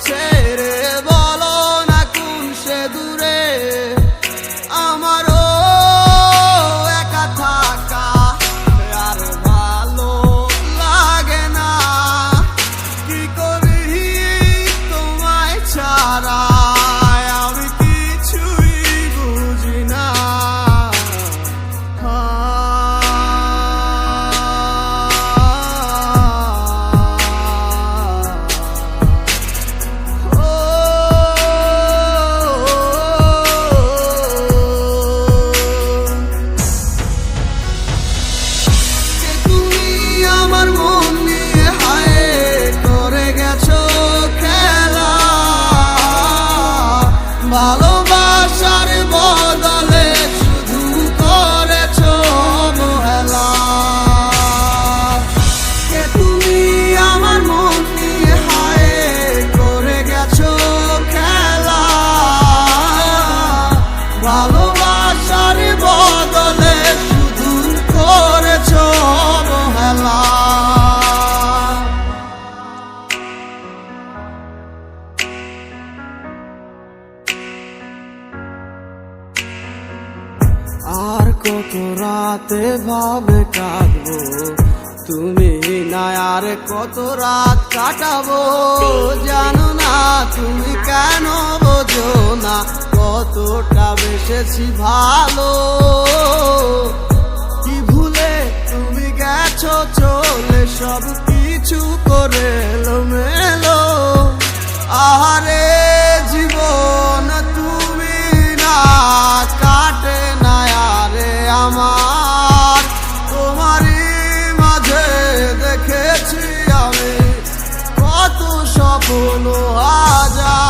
Say ভালোবাসার বদলে শুধু করেছ অবহেলা। আর কত রাতে ভাবে কাটবো তুমি না আর কত রাত কাটাবো? জানো না তুমি কেন বোঝো না কতটা বেসেছি ভালো। কি ভুলে তুমি গেছো, চলে সব কিছু করে মেলো আহারে কোনো আজা